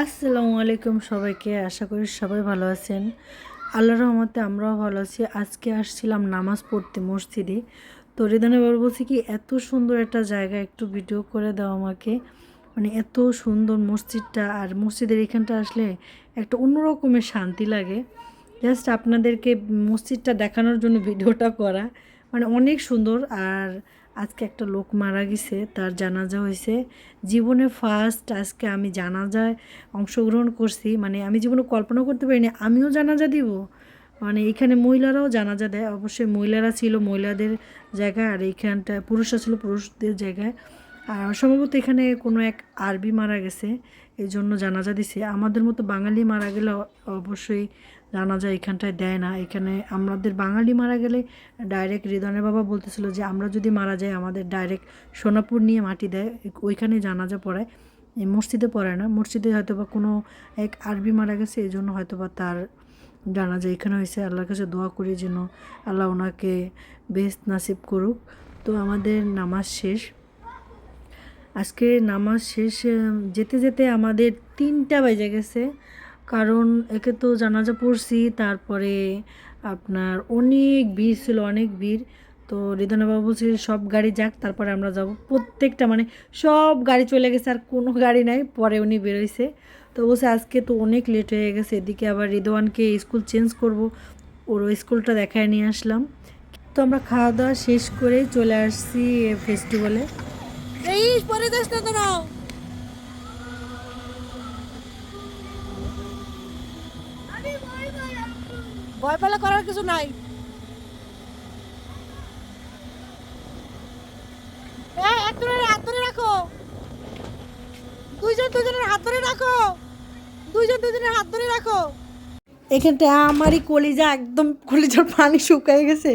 আসসালামু আলাইকুম সবাইকে, আশা করি সবাই ভালো আছেন। আল্লাহ রহমতে আমরাও ভালো আছি। আজকে আসছিলাম নামাজ পড়তে মসজিদে। তো রিদানে বাবা বলছি কি, এত সুন্দর একটা জায়গা, একটু ভিডিও করে দাও আমাকে। মানে এত সুন্দর মসজিদটা, আর মসজিদের এখানটা আসলে একটা অন্যরকমের শান্তি লাগে। জাস্ট আপনাদেরকে মসজিদটা দেখানোর জন্য ভিডিওটা করা। মানে অনেক সুন্দর, আর আজকে একটা লোক মারা গেছে, তার জানাজা হয়েছে। জীবনে ফার্স্ট আজকে আমি জানাজায় অংশগ্রহণ করছি। মানে আমি জীবনে কল্পনা করতে পারিনি, আমিও জানাজা দিব। মানে এখানে মহিলারাও জানাজা দেয়। অবশ্যই মহিলারা ছিল মহিলাদের জায়গায়, আর এইখানটা পুরুষরা ছিল পুরুষদের জায়গায়। আর সম্ভবত এখানে কোনো এক আরবি মারা গেছে এই জন্য জানাজা দিছে। আমাদের মতো বাঙালি মারা গেলে অবশ্যই জানাজা এখানটায় দেয় না। এখানে আমাদের বাঙালি মারা গেলে ডাইরেক্ট হৃদনের বাবা বলতেছিল যে, আমরা যদি মারা যাই, আমাদের ডাইরেক্ট সোনাপুর নিয়ে মাটি দেয়। ওইখানে জানাজা পড়ায়। এই মসজিদে পড়ায় না। মসজিদে হয়তো বা কোনো এক আরবি মারা গেছে এই জন্য হয়তো বা তার জানাজা এখানে হয়েছে। আল্লাহর কাছে দোয়া করি যেন আল্লাহ ওনাকে বেস্ট নাসিব করুক। তো আমাদের নামাজ শেষ। আজকে নামাজ শেষ যেতে যেতে আমাদের তিনটা বেজে গেছে। কারণ একে তো জানাজা পড়ছি, তারপরে আপনার অনেক ভিড় ছিল, অনেক ভিড়। তো রিদনা বাবু বলছে, সব গাড়ি যাক, তারপরে আমরা যাব। প্রত্যেকটা মানে সব গাড়ি চলে গেছে, আর কোনো গাড়ি নাই, পরে উনি বেরোইছে। তো বলছে, আজকে তো অনেক লেট হয়ে গেছে, এদিকে আবার রিদওয়ানকে স্কুল চেঞ্জ করব। ওর স্কুলটা দেখায় নিয়ে আসলাম। তো আমরা খাওয়া দাওয়া শেষ করে চলে আসছি ফেস্টিভ্যালে পরে ভয় পেলে করার কিছু নাই। এই, একজনের হাত ধরে রাখো। দুইজন দুজনের হাত ধরে রাখো। দুইজন দুজনের হাত ধরে রাখো। এখানটা আমারই কলিজা একদম কলিজার পানি শুকায় গেছে।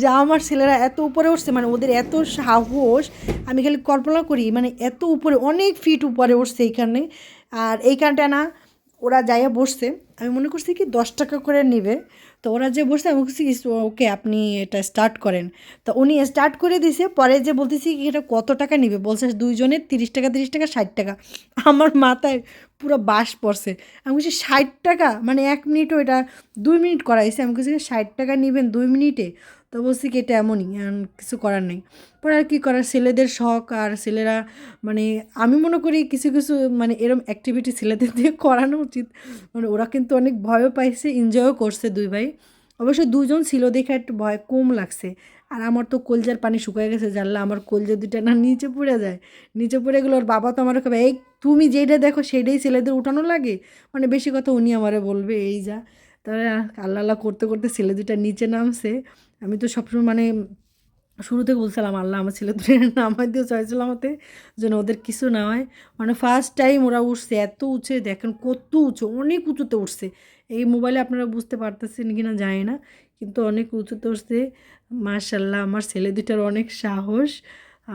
যে আমার ছেলেরা এত উপরে উঠছে মানে ওদের এত সাহস আমি খালি কল্পনা করি মানে এত উপরে অনেক ফিট উপরে উঠছে এইখানে। আর এইখানটা না ওরা যাইয়া বসছে, আমি মনে করছি কি দশ টাকা করে নেবে। তো ওরা যে বসছে, আমি বলছি ওকে আপনি এটা স্টার্ট করেন। তো উনি স্টার্ট করে দিছে, পরে যে বলতেছি কি, এটা কত টাকা নেবে? বলছে দুইজনের তিরিশ টাকা তিরিশ টাকা, ষাট টাকা। আমার মাথায় পুরো বাস পড়ছে। আমি বলছি, ষাট টাকা? মানে এক মিনিটও এটা দুই মিনিট করাইছে। আমি বলছি, ষাট টাকা নেবেন দুই মিনিটে তো বলছি কি, এটা এমনই কিছু করার নেই। পরে আর কী করার, ছেলেদের শখ আর ছেলেরা মানে আমি মনে করি কিছু কিছু মানে এরম অ্যাক্টিভিটি ছেলেদের দিয়ে করানো উচিত। মানে ওরা কিন্তু অনেক ভয়ও পাইছে এনজয়ও করছে দুই ভাই। অবশ্য দুজন ছিল দেখে একটু ভয় কম লাগছে। আর আমার তো কলজার পানি শুকিয়ে গেছে, জানলা আমার কলজা দুটা না নিচে পড়ে যায়। নিচে পড়ে গেলো ওর বাবা তো আমার কবে এই তুমি যেটা দেখো সেটাই ছেলেদের উঠানো লাগে? মানে বেশি কথা উনি আমারে বলবে, এই যা। তাহলে আল্লাহ আল্লাহ করতে করতে ছেলে দুটা নিচে নামছে। আমি তো সবসময় মানে শুরু থেকে বলছিলাম, আল্লাহ আমার ছেলে দুটো নামাই দিয়ে চাইছিলাম হতে যেন ওদের কিছু না হয়। মানে ফার্স্ট টাইম ওরা উঠছে, এত উঁচে, দেখেন কত উঁচু, অনেক উঁচুতে উঠছে। এই মোবাইলে আপনারা বুঝতে পারতেছেন কি না জানি না, কিন্তু অনেক উঁচুতে উঠছে মার্শাল্লাহ আমার ছেলে দুটার অনেক সাহস,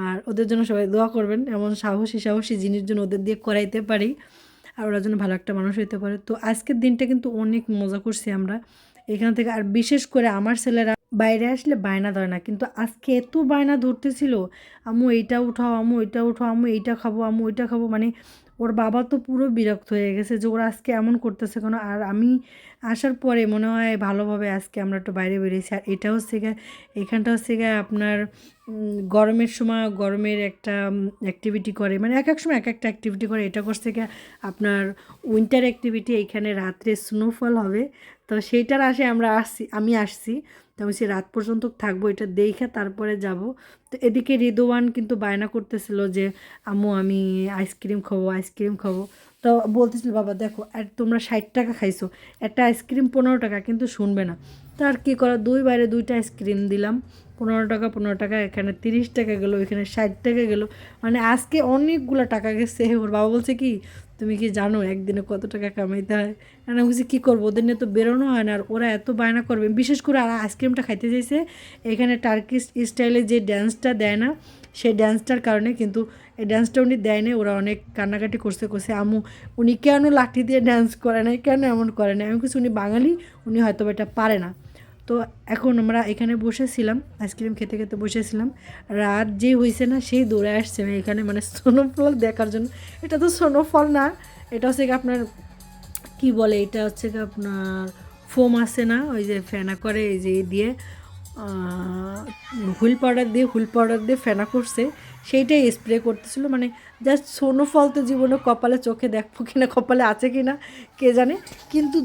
আর ওদের জন্য সবাই দোয়া করবেন, এমন সাহসী সাহসী জিনিস জন্য ওদের দিয়ে করাইতে পারি, আর ওরা যেন ভালো একটা মানুষ হইতে পারে। তো আজকের দিনটা কিন্তু অনেক মজা করছি আমরা, এখান থেকে আর বিশেষ করে আমার ছেলেরা বাইরে আসলে বায়না ধরে না। কিন্তু আজকে এত বায়না ধরতেছিল, আম্মু, এইটা উঠাও, আম্মু, এইটা উঠাও, আম্মু, এইটা খাব, আম্মু ওইটা খাব। মানে ওর বাবা তো পুরো বিরক্ত হয়ে গেছে যে ওরা আজকে এমন করতেছে কেন? আর আমি আসার পরে মনে হয় ভালোভাবে আজকে আমরা একটু বাইরে বেরিয়েছি। আর এটা হচ্ছে গিয়ে, এখানটা হচ্ছে গিয়ে আপনার গরমের সময় গরমের একটা অ্যাক্টিভিটি করে। মানে এক এক সময় এক একটা অ্যাক্টিভিটি করে। এটা করছে গিয়ে আপনার উইন্টার অ্যাক্টিভিটি এখানে রাত্রে স্নোফল হবে। তো সেইটার আসে আমরা আসছি, আমি আসছি। আমি সে রাত পর্যন্ত থাকব, এটা দেখে তারপরে যাব। তো এদিকে রিদোয়ান কিন্তু বায়না করতেছিল যে, আম্মু, আমি আইসক্রিম খাব আইসক্রিম খাব। তো বলতেছিল, বাবা, দেখো, আর তোমরা ষাট টাকা খাইছো, একটা আইসক্রিম পনেরো টাকা, কিন্তু শুনবে না। তো আর কী করা, দুই বাইরে দুইটা আইসক্রিম দিলাম। পনেরো টাকা পনেরো টাকা, এখানে তিরিশ টাকা গেলো, এখানে ষাট টাকা গেলো। মানে আজকে অনেকগুলো টাকা গেছে। ওর বাবা বলছে কি, তুমি কি জানো একদিনে কত টাকা কামাইতে হয়? আর আমি বলছি, কী করব? ওদের নিয়ে তো বেরোনো হয় না। আর ওরা এত বায়না করবে। বিশেষ করে আর আইসক্রিমটা খাইতে চাইছে। এখানে টার্কিশ স্টাইলে যে ড্যান্সটা দেয় না, সেই ড্যান্সটার কারণে কিন্তু এই ড্যান্সটা উনি দেয় না ওরা অনেক কান্নাকাটি করছে করছে আমু উনি কেন লাঠি দিয়ে ড্যান্স করে নাই? কেন এমন করে না আমি কিছু উনি বাঙালি, উনি হয়তো এটা পারে না। তো এখন আমরা এখানে বসেছিলাম, আইসক্রিম খেতে খেতে বসেছিলাম। রাত যে হয়েছে না, সেই দৌড়ে আসছে এখানে মানে স্নোফল দেখার জন্য। এটা তো স্নোফল না, এটা হচ্ছে আপনার, কি বলে, এটা হচ্ছে কি আপনার ফোম আছে না, ওই যে ফেনা করে, এই যে দিয়ে হুইল পাউডার দিয়ে, হুইল পাউডার দিয়ে ফেনা করছে। সেইটাই স্প্রে করতেছিল মানে জাস্ট সোনোফল তো জীবনে কপালে, চোখে দেখব কিনা, কপালে আছে কিনা, কে জানে। কিন্তু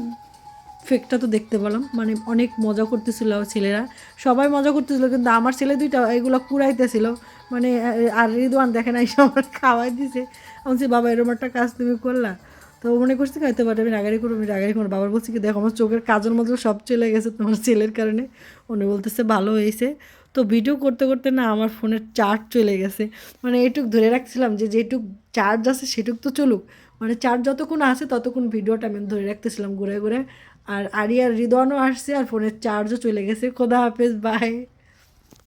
ফেকটা তো দেখতে পেলাম। মানে অনেক মজা করতেছিল ছেলেরা। সবাই মজা করতেছিল, কিন্তু আমার ছেলে দুইটা এগুলো কুড়াইতেছিল মানে আর রিদওয়ান দেখে না এসে আমার খাওয়াই দিছে। আমি বাবা, এরম একটা কাজ তুমি করলা? তো মনে করছি খাইতে পারে আমি রাগারি করব, আমি রাগারি করব বাবার বলছি কি, দেখো, আমার চোখের কাজের মধ্যে সব চলে গেছে তোমার ছেলের কারণে। উনি বলতেছে, ভালো হয়েছে। তো ভিডিও করতে করতে না আমার ফোনের চার্জ চলে গেছে। মানে এইটুক ধরে রাখছিলাম যে, যেটুক চার্জ আছে সেটুক তো চলুক। মানে চার্জ যতক্ষণ আছে ততক্ষণ ভিডিওটা আমি ধরে রাখতেছিলাম ঘুরে ঘুরে। আর আরিয়ার হৃদয়ও আসছে আর ফোনের চার্জও চলে গেছে। খোদা হাফেজ বাই